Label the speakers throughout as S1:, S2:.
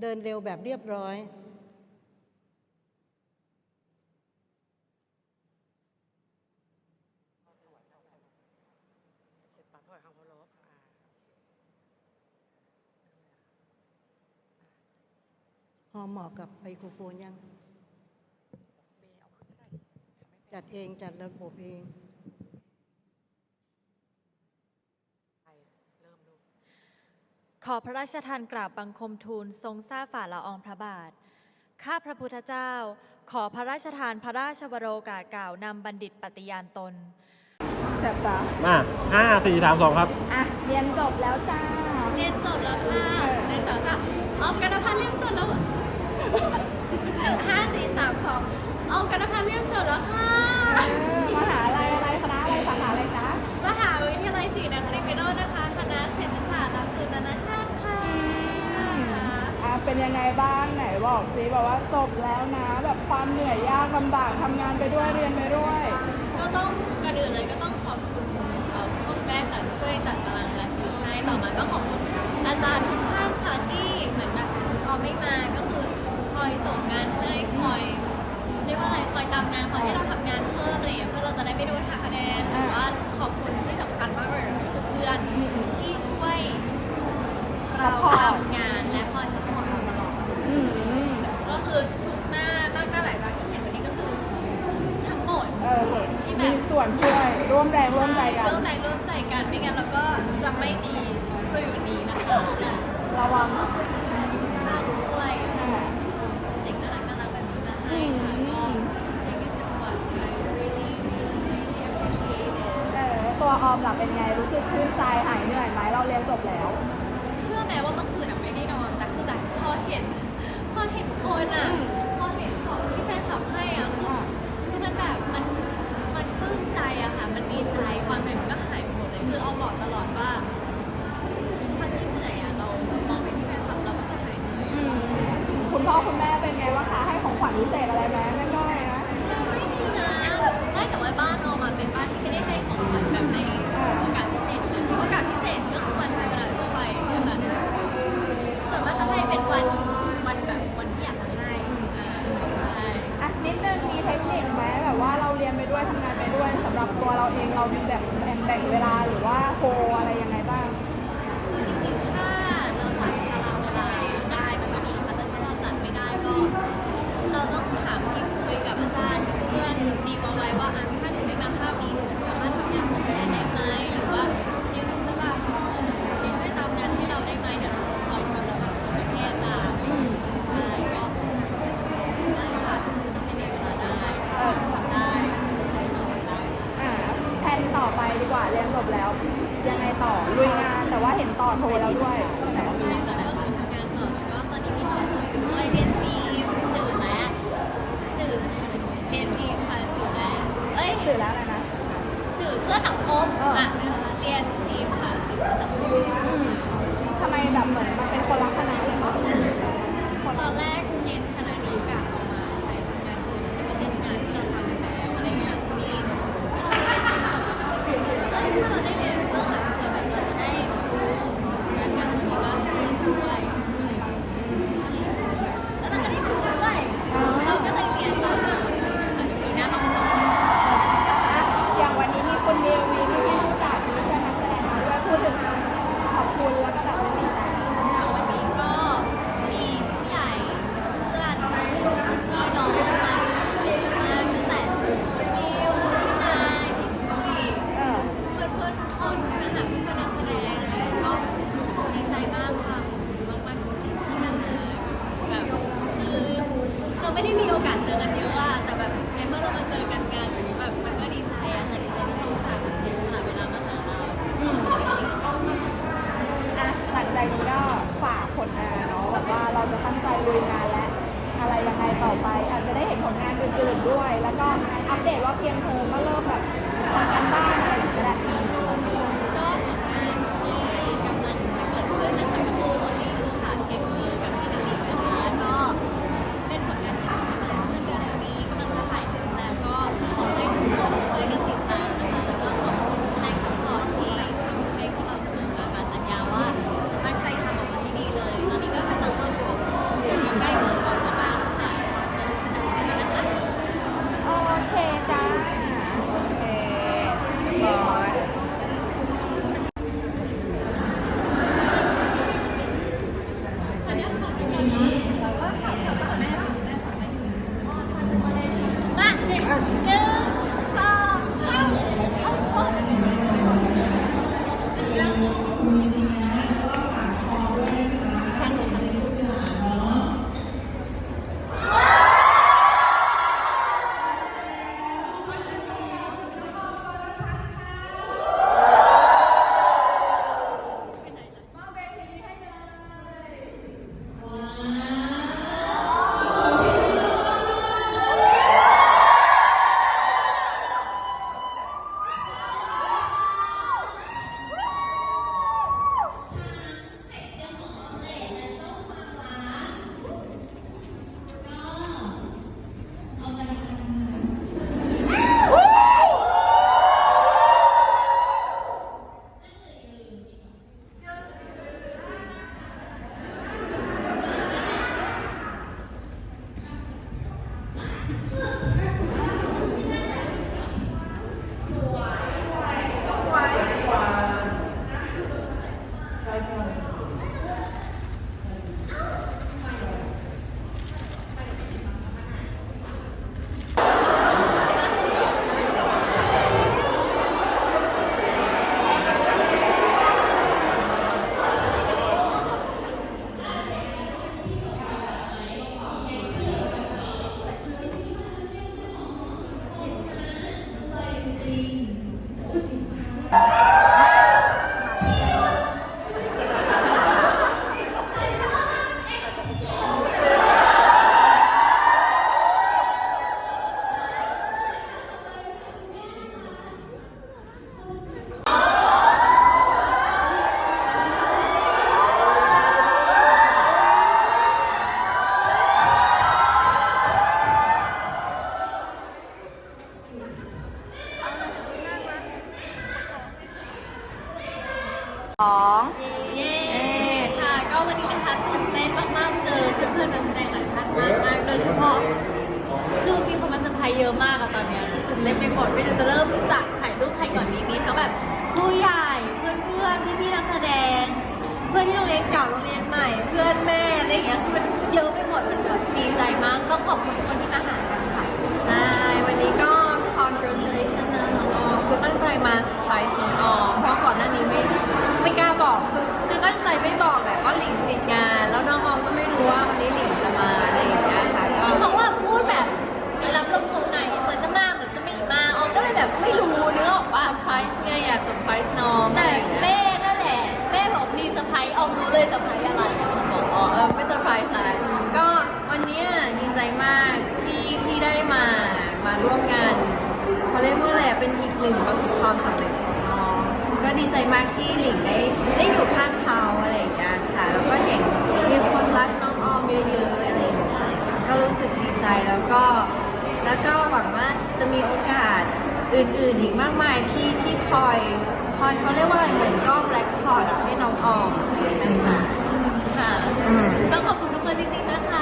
S1: เดินเร็วแบบเรียบร้อย
S2: เสร็จปั๊บถอยคำเคารพอ
S1: เหมาะกับไมโครโฟนยัง
S2: เบเอาขึ้นก็ได้ดิทำไม่เป็น
S1: จัดเองจัดระบบเอง
S2: ไรเริ่มลูก
S3: ขอพระราชทานกราบบังคมทูลทรงทราบฝ่าละอองพระบาท ข้าพระพุทธเจ้า ขอพระราชทานพระราชวโรกาสกล่าวนำบัณฑิตปฏิญาณตน
S4: จับตา
S5: มาห้าสี่สามสองครับ
S4: อะ เรียนจบแล้วจ้า
S3: เรียนจบแล้วค่ะในสาวสาวออมกันพันธ์เรียนจบแล้วห้าสี่สามสองออมกันพันธ์เรียนจบแล้วค่ะ
S4: เป็นยังไงบ้างไหนบอกสิบอกว่าจบแล้วนะ แบบความเหนื่อยยากลำบากทำงานไปด้วยเรียนไปด้วย
S3: ก็ต้องก่อนอื่นเลยก็ต้องขอบคุณเอ่อพ่อแม่ค่ะที่ช่วยจัดตารางเวลาชีวิตให้ต่อมาก็ขอบคุณอาจารย์ทุกท่านค่ะที่เหมือนแบบพอไม่มาก็คือคอยส่งงานให้คอยเรียกว่าอะไรคอยตามงานคอยให้เราทำงานเพิ่มอะไรอย่างเงี้ยเพื่อเราจะได้ไม่โดนหักคะแนนหรือว่าขอบคุณที่สำคัญมากเลยคือเพื่อนที่ช่วยเราทำงานและคอยสปอร์ตเราตลอด
S4: อืม
S3: ก็คือทุกหน้ามากหน้าหลายตาที่เห็นวันนี้ก็คือทั้งหมด
S4: เออ
S3: ที่แบบ
S4: มีส่วนช่วยร่วมแรงร่วมใจกัน
S3: ร่วมใจร่วมใจกันไม่งั้นเราก็จะไม่มีชุดคุยวันนี้นะคะและ
S4: ระวัง
S3: ถ้าด้วยเด็กน่ารักน่ารักแบบนี้มาให้ค่ะก็ thank you so much I really really really appreciate it
S4: เออตัวออมล่ะเป็นไงรู้สึกชื่นใจหายเหนื่อยไหมเราเรียนจบแล้ว
S3: เชื่อไหมว่าเมื่อคืนอะไม่ได้นอน แต่คือแบบพอเห็น พอเห็นคนอะ พอเห็นของที่แฟนคลับให้อะคือคือมันแบบมันมันปลื้มใจ อะค่ะ สื่อแล้
S4: วอะไร
S3: นะสื่อเพื่อสังคม
S4: อออ่
S3: อะเรียนฟิล์มค่ะสื่อเพื่อสังคม
S4: อืมทำไมแบบเหมือนมันเป็นคนละคณะเลยคะ
S3: ตอนแรกเรียนคณะนี้กะเอามาใช้ทำงานอื่นที่ไม่ใช่งานที่เราทำอยู่แล้วอะไรเงี้ยทีนี้พอไปเรียนจบแล้วก็คิดว่าเอ้ยถ้าเราได้เรียนเบื้องหลังเผื่อแบบเราจะได้รู้งานงานตรงนี้มากขึ้นด้วยอะไรอย่างเงี้ยแล้วเราก็ได้ทุนด้วยเราก็เลยเรียนต่อมาแต่ปีหน้าต้องจบ
S4: อย่างวันนี้มีคนเดียวมีพี่พี่ผู้จัดมีเพื่อนนักแสดงมาด้วยพูดถึงขอบคุณแล้วก็แบบเป็นดีใจ
S3: ค่ะวันนี้ก็มีผู้ใหญ่เพื่อนพี่น้องมาเยอะมากตั้งแต่มิวพี่นายพี่ปุ้ย
S4: เออ
S3: เพื่อนเพื่อนๆทุกคนที่เป็นแบบเพื่อนนักแสดงอะไรก็ดีใจมากค่ะมากมากๆที่มาหาแบบคือเรา ไม่ได้มีโอกาสเจอกันเยอะอะแต่แบบในเมื่อเรามาเจอกันงานแบบนี้แบบมันก็ดีใจอะค่ะดีใจที่เขาอุตสาห์มาเสียสละเวลามาหาเรา
S4: อะหลังจากนี้ก็ฝากผลงานเนาะแบบว่าเราจะตั้งใจลุยงานและอะไรยังไงต่อไป อาจจะได้เห็นผลงานอื่นๆด้วย แล้วก็อัปเดตว่าเพียงเธอก็เริ่มแบบทำกันบ้าน อะ
S3: มากอะตอนเนี้ยคือกลุ่มเต็มไปหมดไม่รู้จะเริ่มจากถ่ายรูปใครก่อนดีมีทั้งแบบผู้ใหญ่เพื่อนเพื่อนพี่พี่ๆนักแสดง เพื่อนที่โรงเรียนเก่าโรงเรียนใหม่ เพื่อนแม่อะไรอย่างเงี้ยคือมันเยอะไปหมดมันแบบดีใจมากต้องขอบคุณทุกคนที่มาหากันค่ะ
S6: ใช่วันนี้ก็ congratulation นะน้องออมคือตั้งใจมาเซอร์ไพรส์น้องออมเพราะก่อนหน้านี้ไม่ไม่กล้าบอกคือคือตั้งใจไม่บอกแหละ เอ
S3: อไม่ะ ก็
S6: วันนี้ดีใจมากที่ที่ได้มามาร่วมงานเขาเรียกว่าอะไรเป็นอีกหนึ่งประสบความสำเร็จของน้อง ก็ดีใจมากที่หลิงได้ได้อยู่ข้างเขาอะไรอย่างเงี้ยค่ะ แล้วก็เห็นมีคนรักน้องออมเยอะๆอะไรอย่างเงี้ยก็รู้สึกดีใจแล้วก็ แล้วก็หวังว่าจะมีโอกาสอื่นๆอีกมากมายที่ที่คอยคอยเขาเรียกว่าอะไรเหมือนกล้องแรคคอร์ดอะให้น้องออมนะคะ
S3: ต้องขอบคุณทุกคนจริงๆนะคะ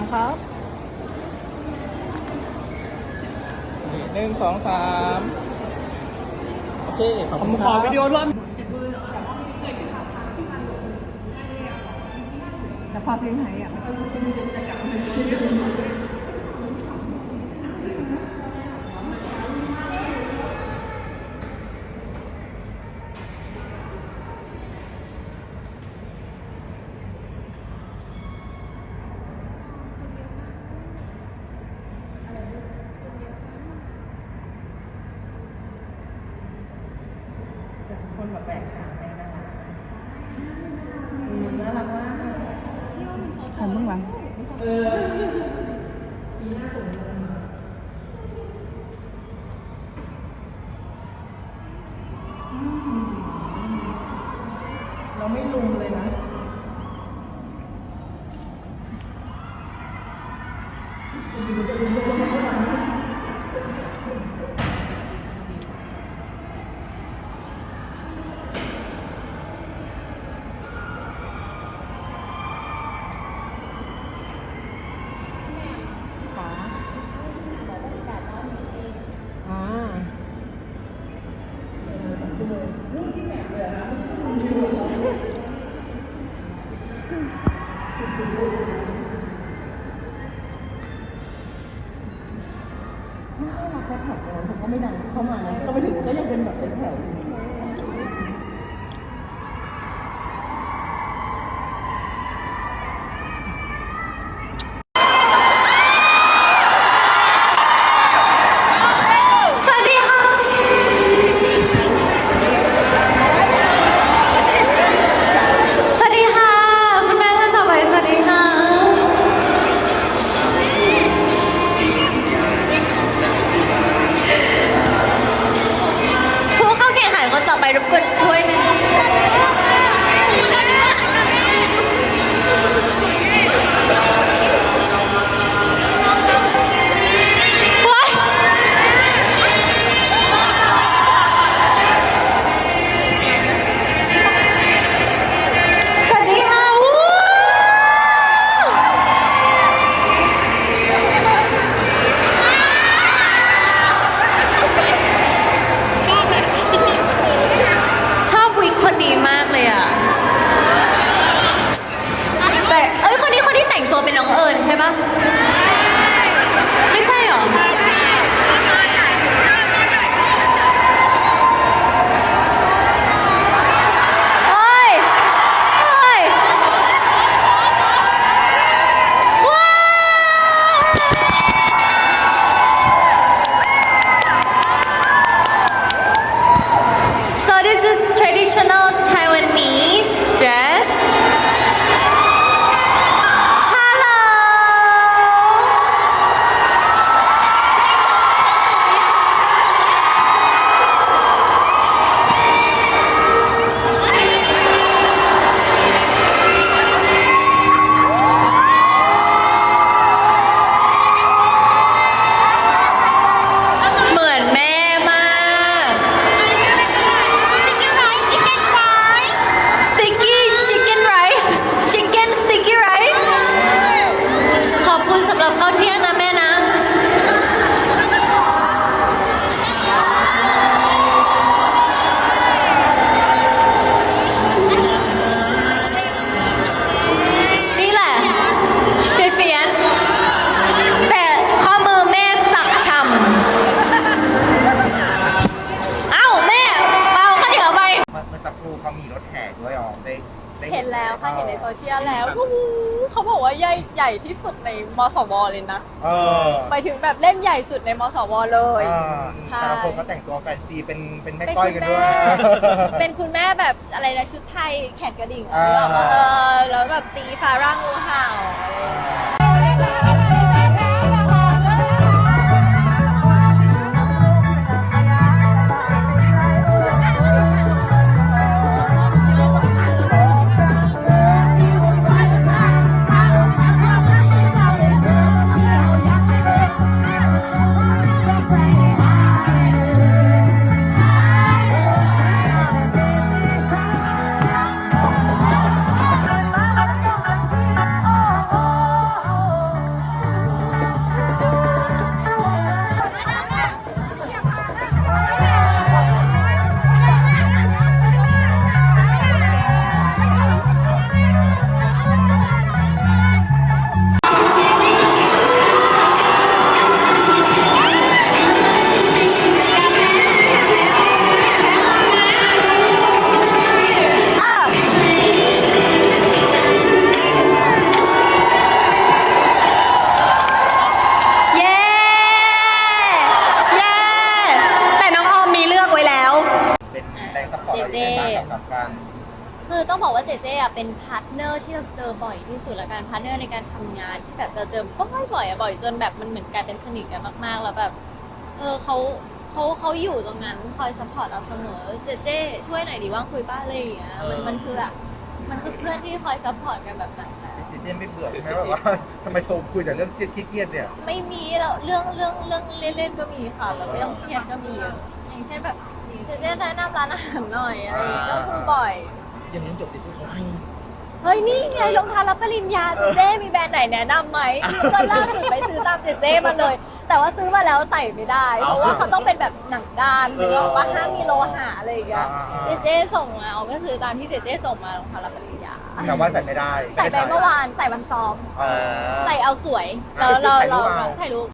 S3: า
S7: มครับหนึ่งสองสามโอเค ขอบ
S5: ผม
S7: คุณค
S5: ข
S7: รั
S5: อบวิดีโอร่วม
S4: แล้วพอซื้อไหนอะ
S1: คนแบบแบกขาไปน่ารักน่ารักมาก
S4: ผมเพิ่งวาง
S7: เราไม่ลุมเลยนะ
S8: ที่สุ
S1: ด
S3: ในมสวเลยนะ
S1: เออ
S3: ไปถึงแบบเล่นใหญ่สุดในมสวเลย
S1: เออ
S3: ใช่
S1: แต่ละคนก็แต่งตัวแฟนซีเป็นเป็นแม่
S3: เป็น
S1: ก้อย
S3: คุ
S1: กัน
S3: ณ
S1: ด้
S3: แม่
S1: วย
S3: เป็นคุณแม่แบบอะไรนะชุดไทยแขนกระดิ่งอะ
S1: อ่า
S3: แบบว่าเออแล้วแบบตีฟาร่างูเห่าอะไรอย่างเงี้ย
S8: เย้
S1: กับการ
S3: คือต้องบอกว่าเจเจอะเป็นพาร์ทเนอร์ที่เราเจอบ่อยที่สุดและการพาร์ทเนอร์ในการทำงานที่แบบเราเจอบ่อยบ่อยๆอะบ่อยจนแบบมันเหมือนกลายเป็นสนิทกันมากๆแล้วแบบเออเขาเขาเขาอยู่ตรงนั้นคอยซัพพอร์ตเราเสมอเจเจช่วยหน่อยดีว่างคุยป้าอะไรอย่างเงี้ยมันมันคือแบบมันคือเพื่อนที่คอยซัพพอร์ตกันแบบนั้นอะ
S1: เจเจไม่เบื่อใช่ไหมแบบว่าทำไมโทรคุยแต่เรื่องเครียดๆเนี่ย
S3: ไม่มีแล้วเรื่องเรื่องเรื่องเล่นๆก็มีค่ะแบบไม่ต้องเครียดก็มี อย่างเช่นแบบ เจเจแนะนำร้านอาหารหน่อยอะไรอย่างเงี้ยก็คือบ่อย
S9: อย่างนี้จบติดที่เขาให้
S3: เฮ้ยนี่ไงรองเท้ารับปริญญาเจเจ้มีแบรนด์ไหนแนะนำไหมก็ล่าสุดไปซื้อตามเจเจ้มาเลย แต่ว่าซื้อมาแล้วใส่ไม่ได้เพราะว่าเขาต้องเป็นแบบหนังด้านหรือว่าห้ามมีโลหะอะไรอย่างเงี้ย
S1: อ่า
S3: เจเจ้ส่งมาเอาก็คือตามที่เจเจ้ส่งมารองเท้ารับปริญญา
S1: แต่ว่าใส่ไม่ได้
S3: ใส่ไปเมื่อวานใส่วันซ้อม
S1: อ๋อ
S3: ใส่เอาสวยแล้วเรา
S1: ถ่ายรู
S3: เรา
S1: ปเอา
S3: ถ่ายรูป